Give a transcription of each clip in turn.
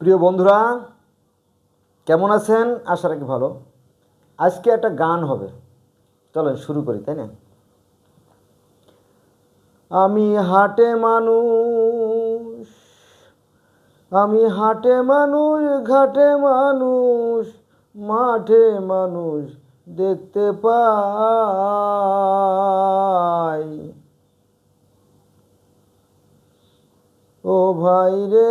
প্রিয় বন্ধুরা, কেমন আছেন? আশা রাখি ভালো। আজকে একটা গান হবে। চলো শুরু করি, তাই না? আমি হাটে মানুষ, আমি হাটে মানুষ, ঘাটে মানুষ, মাঠে মানুষ দেখতে পাই। ও ভাই রে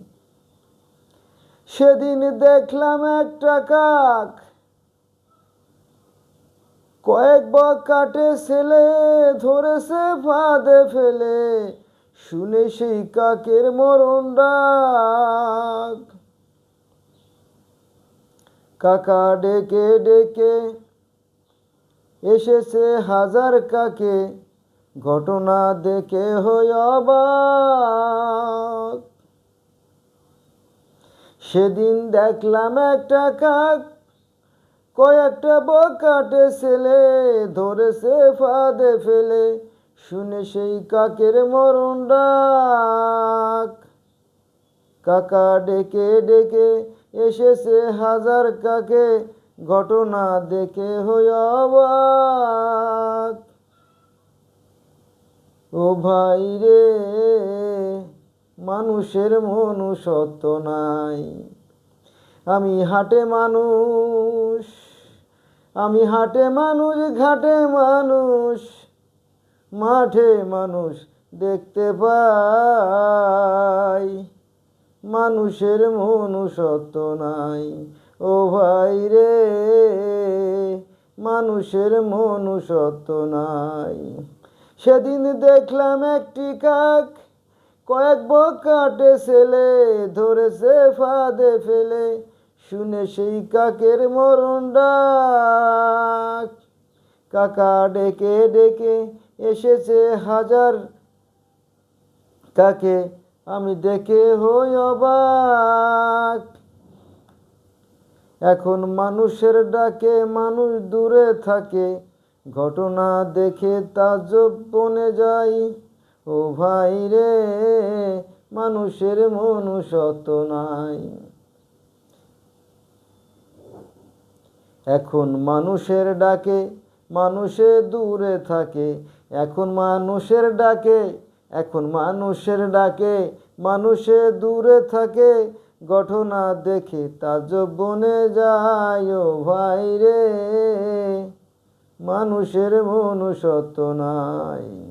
সেদিন দেখলাম একটা কাক। কয়েক কাটে ছেলে ধরেছে ফাঁদে ফেলে। শুনে সেই কাকের মরণ ডাক। কাকা ডেকে ডেকে এসেছে হাজার কাকে। ঘটনা দেখে হই অবাক। সেদিন দেখলাম একটা কাক, কয়েকটা বকাটে ছেলে ধরেছে ফাঁদে ফেলে, শুনে সেই কাকের মরণ ডাক। কাকা ডেকে ডেকে এসেছে হাজার কাকে, ঘটনা দেখে হই অবাক। ও ভাই রে মানুষের মনুষ্যত্ব নাই। আমি হাটে মানুষ, আমি হাটে মানুষ, ঘাটে মানুষ, মাঠে মানুষ দেখতে পাই। মানুষের মনুষ্যত্ব নাই, ও ভাই রে, মানুষের মনুষ্যত্ব নাই। সেদিন দেখলাম একটি কাক কয়েক বকাটে ছেলে ধরেছে ফাঁদে ফেলে, শুনে সেই কাকের মরণ ডাক। কাকা ডেকে ডেকে এসেছে হাজার কাকে, আমি দেখে হই অবাক। এখন মানুষের ডাকে মানুষ দূরে থাকে, ঘটনা দেখে তাজব বনে যাই। ও ভাই রে, মানুষের মনুষ্যত্ব নাই। এখন মানুষের ডাকে মানুষে দূরে থাকে। এখন মানুষের ডাকে, এখন মানুষের ডাকে মানুষে দূরে থাকে। ঘটনা দেখে তাজব বনে যায়, ও ভাই রে, মানুষের মনুষ্যত্ব নাই।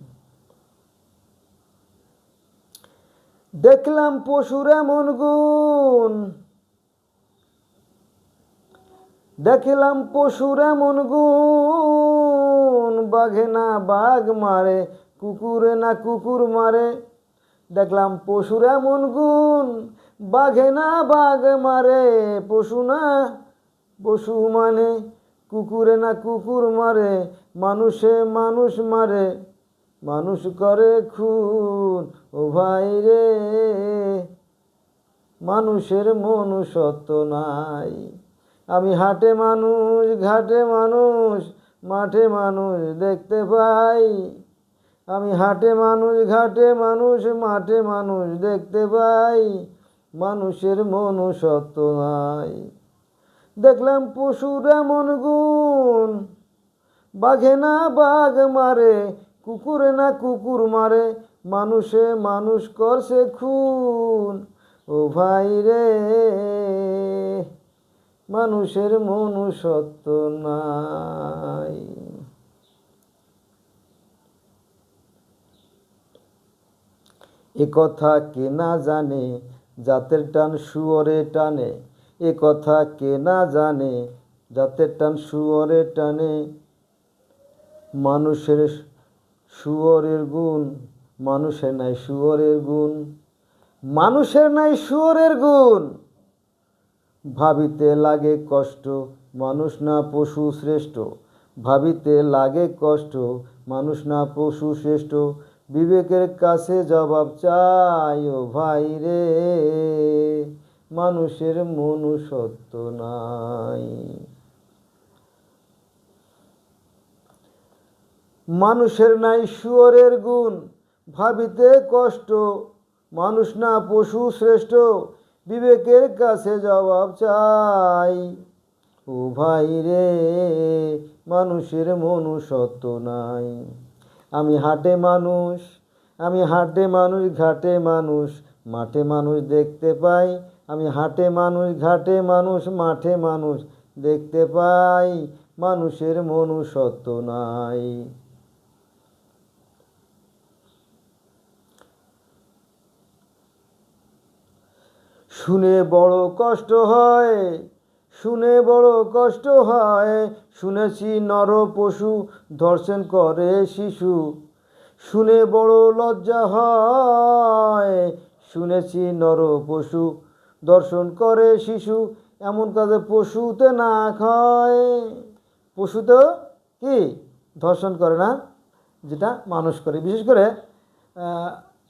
দেখলাম পশুর এমন গুণ। দেখলাম পশুর এমন গুণ। বাঘে না বাঘ মারে, কুকুরে না কুকুর মারে। দেখলাম পশুর এমন গুণ। বাঘে না বাঘ মারে, পশু না পশু মানে। কুকুরে না কুকুর মারে, মানুষে মানুষ মারে। মানুষ করে খুন। ও ভাই রে, মানুষের মনুষ্যত্ব নাই। আমি হাটে মানুষ, ঘাটে মানুষ, মাঠে মানুষ দেখতে পাই। আমি হাটে মানুষ, ঘাটে মানুষ, মাঠে মানুষ দেখতে পাই। মানুষের মনুষ্যত্ব নাই। দেখলাম পশুর এমন গুণ, বাঘে না বাঘ মারে, কুকুরে না কুকুর মারে মানুষে মানুষ করছে খুন। ও ভাই রে, মানুষের মনুষ্যত্ব নাই। এ কথা কে না জানে, জাতের টান শুয়রে টানে। এ কথা কে না জানে, জাতের টান শুয়রে টানে। মানুষের শুয়রের গুণ মানুষের নাই শুয়রের গুণ, মানুষের নাই শুয়রের গুণ। ভাবিতে লাগে কষ্ট, মানুষ না পশু শ্রেষ্ঠ। ভাবিতে লাগে কষ্ট, মানুষ না পশু শ্রেষ্ঠ। বিবেকের কাছে জবাব চাই, ও ভাই রে, মানুষের মনুষ্যত্ব নাই। মানুষের নাই শুয়রের গুণ ভাবিতে কষ্ট, মানুষ না পশু শ্রেষ্ঠ, বিবেকের কাছে জবাব চাই। ও ভাই রে, মানুষের মনুষ্যত্ব নাই। আমি হাটে মানুষ, আমি হাটে মানুষ, ঘাটে মানুষ, মাঠে মানুষ দেখতে পাই। আমি হাটে মানুষ, ঘাটে মানুষ, মাঠে মানুষ দেখতে পাই। মানুষের মনুষ্যত্ব নাই। শুনে বড় কষ্ট হয়, শুনে বড় কষ্ট হয়। শুনেছি নর পশু ধর্ষণ করে শিশু। শুনে বড় লজ্জা হয়, শুনেছি নর পশু দর্শন করে শিশু। এমন কাজে পশুতে না খায়। পশু তো কি? ধর্ষণ করে না, যেটা মানুষ করে। বিশেষ করে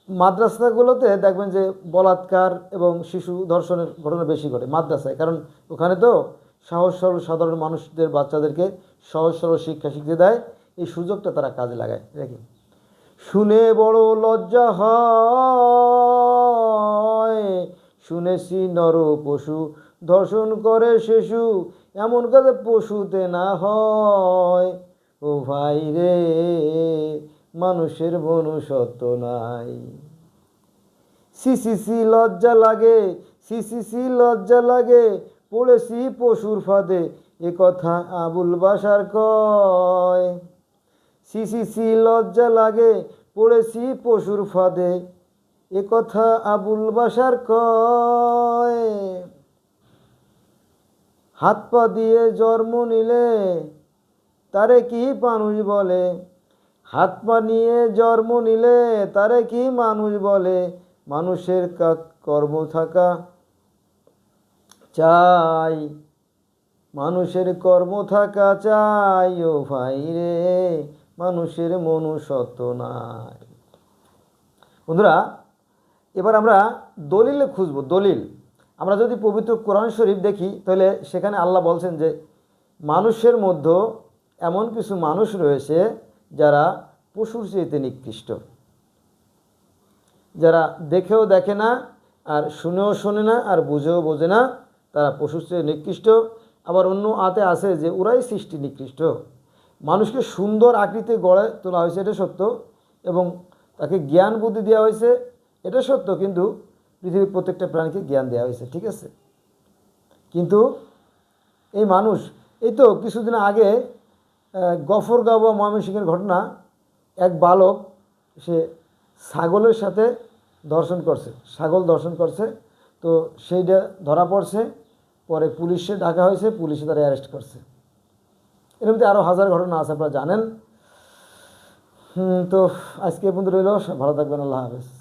মাদ্রাসাগুলোতে দেখবেন যে বলাৎকার এবং শিশু ধর্ষণের ঘটনা বেশি ঘটে, মাদ্রাসায়। কারণ ওখানে তো সহজ সরল সাধারণ মানুষদের বাচ্চাদেরকে সহজ সরল শিক্ষা শিখতে দেয়, এই সুযোগটা তারা কাজে লাগায় দেখি শুনে বড় লজ্জা হয়, শুনেছি নর পশু ধর্ষণ করে শিশু, এমন কাজে পশুতে না হয়। ও ভাই রে মানুষের মনুষ্যত্ব নাই। সি সি সি, লজ্জা লাগে, সি সি সি, লজ্জা লাগে, পড়েছি পশুর ফাঁদে, এ কথা আবুল বাসার কয়। সি সি সি, লজ্জা লাগে, পড়েছি পশুর ফাঁদে, এ কথা আবুল বাসার কয়। হাত পা দিয়ে জন্ম নিলে, তারে কি মানুষ বলে? হাত পা নিয়ে জন্ম নিলে তারে কি মানুষ বলে? মানুষের কর্ম থাকা চাই। মানুষের কর্ম থাকা চাই, ও ভাই রে। মানুষের মনুষ্যত্ব নাই। বন্ধুরা, এবার আমরা দলিলে খুঁজব, দলিল। আমরা যদি পবিত্র কোরআন শরীফ দেখি, তাহলে সেখানে আল্লাহ বলছেন যে, মানুষের মধ্যে এমন কিছু মানুষ রয়েছে যারা পশুর চেয়েতে নিকৃষ্ট। যারা দেখেও দেখে না, আর শুনেও শোনে না, আর বুঝেও বোঝে না, তারা পশুর চেয়ে নিকৃষ্ট। আবার অন্য আতে আছে যে, ওরাই সৃষ্টি নিকৃষ্ট। মানুষকে সুন্দর আকৃতি গড়ে তোলা হয়েছে, এটা সত্য। এবং তাকে জ্ঞান বুদ্ধি দেওয়া হয়েছে, এটা সত্য। কিন্তু পৃথিবীর প্রত্যেকটা প্রাণীকে জ্ঞান দেওয়া হয়েছে, ঠিক আছে? কিন্তু এই মানুষ, এই তো কিছুদিন আগে গফরগাঁও বা ময়মনসিংহের ঘটনা, এক বালক, সে ছাগলের সাথে দর্শন করছে, ছাগল দর্শন করছে, তো সেইটা ধরা পড়ছে, পরে পুলিশে ডাকা হয়েছে, পুলিশে তারা অ্যারেস্ট করছে। এরকমতে আরও হাজার ঘটনা আছে, আপনারা জানেন। তো আজকে পর্যন্ত রইল, ভালো থাকবেন, আল্লাহ হাফেজ।